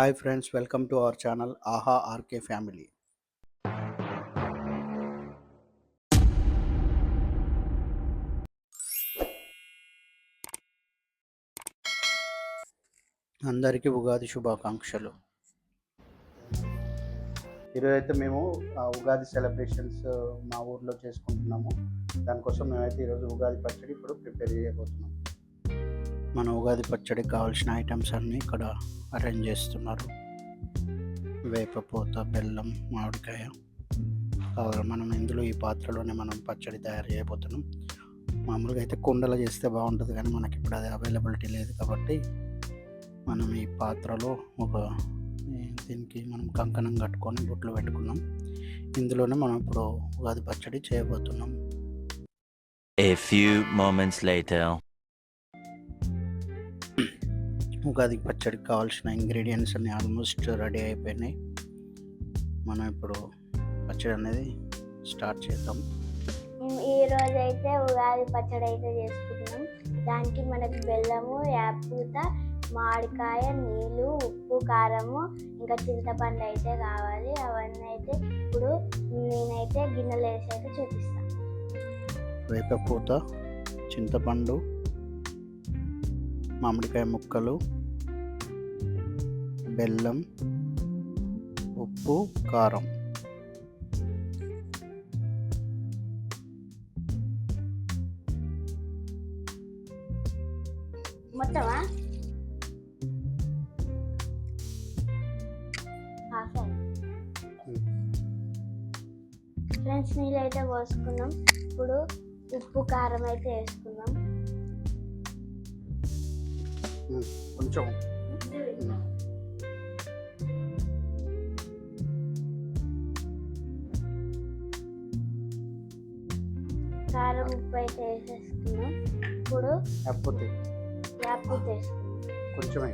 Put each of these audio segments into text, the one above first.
Hi friends welcome to our channel ఆహా RK family. అందరికీ ఉగాది శుభాకాంక్షలు. ఈరోజు అయితే మేము ఆ, ఉగాది సెలబ్రేషన్స్ మా ఊర్లో చేసుకుంటున్నాము. దానికోసం మేమైతే ఈరోజు ఉగాది పచ్చడి ఇప్పుడు ప్రిపేర్ చేయబోతున్నాము మన ఉగాది పచ్చడికి కావాల్సిన ఐటమ్స్ అన్నీ ఇక్కడ అరేంజ్ చేస్తున్నారు. వేపపూత బెల్లం మామిడికాయ. కావాలి మనం ఇందులో ఈ పాత్రలోనే మనం పచ్చడి తయారు చేయబోతున్నాం. మామూలుగా అయితే కుండలో చేస్తే బాగుంటుంది కానీ మనకి ఇప్పుడు అది అవైలబిలిటీ లేదు కాబట్టి మనం ఈ పాత్రలో ఒక దీనికి మనం కంకణం కట్టుకొని బొట్లు పెట్టుకున్నాం. ఇందులోనే మనం ఇప్పుడు ఉగాది పచ్చడి చేయబోతున్నాం. A few moments later. Ugadi పచ్చడికి కావాల్సిన ఇంగ్రీడియంట్స్ అన్ని ఆల్మోస్ట్ రెడీ అయిపోయినాయి. మనం ఇప్పుడు పచ్చడి అనేది స్టార్ట్ చేద్దాం. ఈ రోజు అయితే ఉగాది పచ్చడి అయితే చేసుకుంటున్నాం. దానికి మనకి బెల్లము యాపూత మామిడికాయ నీళ్ళు ఉప్పు కారము ఇంకా చింతపండు అయితే కావాలి. అవన్నీ అయితే ఇప్పుడు నేనైతే గిన్నెలు వేసి అయితే చూపిస్తాను వేపపూత చింతపండు మామిడికాయ ముక్కలు బెల్లం ఉప్పు కారం. మొత్తమా? ఫ్రెండ్స్ నీళ్ళు అయితే పోసుకున్నాం. ఇప్పుడు ఉప్పు కారం అయితే వేసుకున్నాం కొంచెం కారం ఉప్పు అయితే వేసేసుకున్నాం ఇప్పుడు యాపూత వేసుకున్నాం కొంచెమే.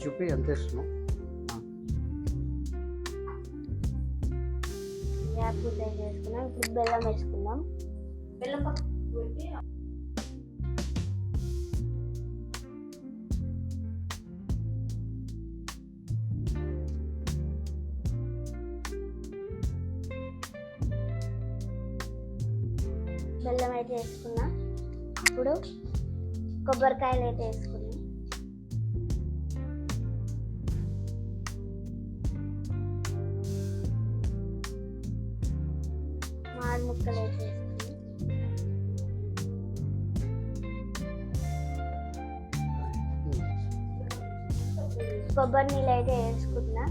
చూపి ఎంత ఇస్తున్నాం. యాపూత అయితే వేసుకున్నాం ఇప్పుడు బెల్లం వేసుకుందాం. బెల్లం అయితే వేసుకున్నా. ఇప్పుడు కొబ్బరికాయలు అయితే వేసుకున్నాం. మామిడి ముక్కలు అయితే వేసుకున్నాం. కొబ్బరి నీళ్ళు అయితే వేసుకుంటున్నా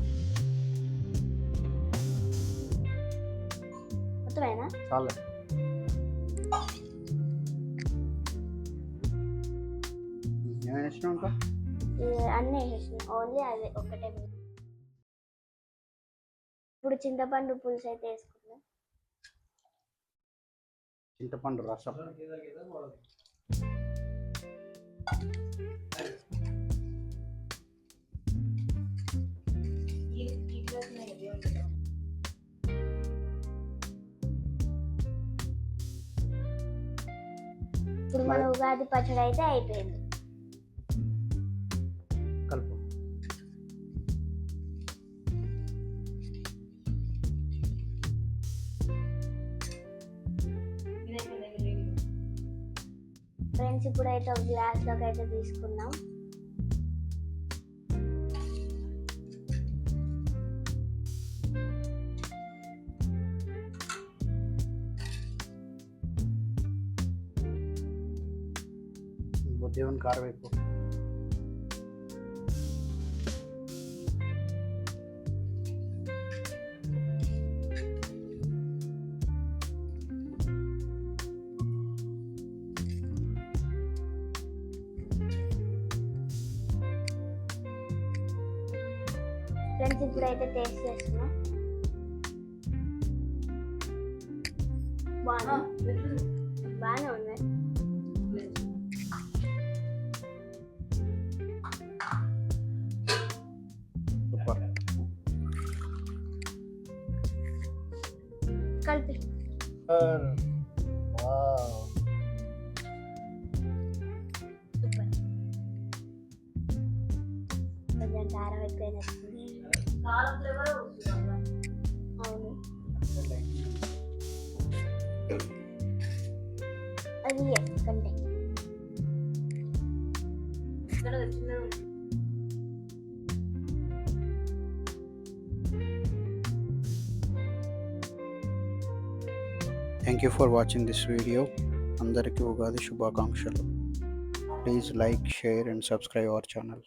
మొత్తమేనా? చాలే. ఏం వేసినాం ఇంకా? ఇది అన్నీ వేసేసిన. ఓన్లీ అదే మిగిలింది. ఇప్పుడు చింతపండు పులుసు అయితే వేసుకుంటున్నా చింతపండు రసం. ఇప్పుడు మన ఉగాది పచ్చడి అయితే అయిపోయింది. ఫ్రెండ్స్ ఇప్పుడు అయితే ఒక గ్లాస్లోకి అయితే తీసుకున్నాం దేవుని కారం ఎక్కువ ఫ్రెండ్స్ ఇప్పుడు అయితే టేస్ట్ చేస్తున్నాం బాగుంది బాగానే ఉంది సూపర్ కలిపి వావ్ సూపర్ కొంచెం కారం ఎక్కువైనట్టుంది అవును అది కంటే thank you for watching this video అందరికీ ఉగాది శుభాకాంక్షలు. Please like share and subscribe our channel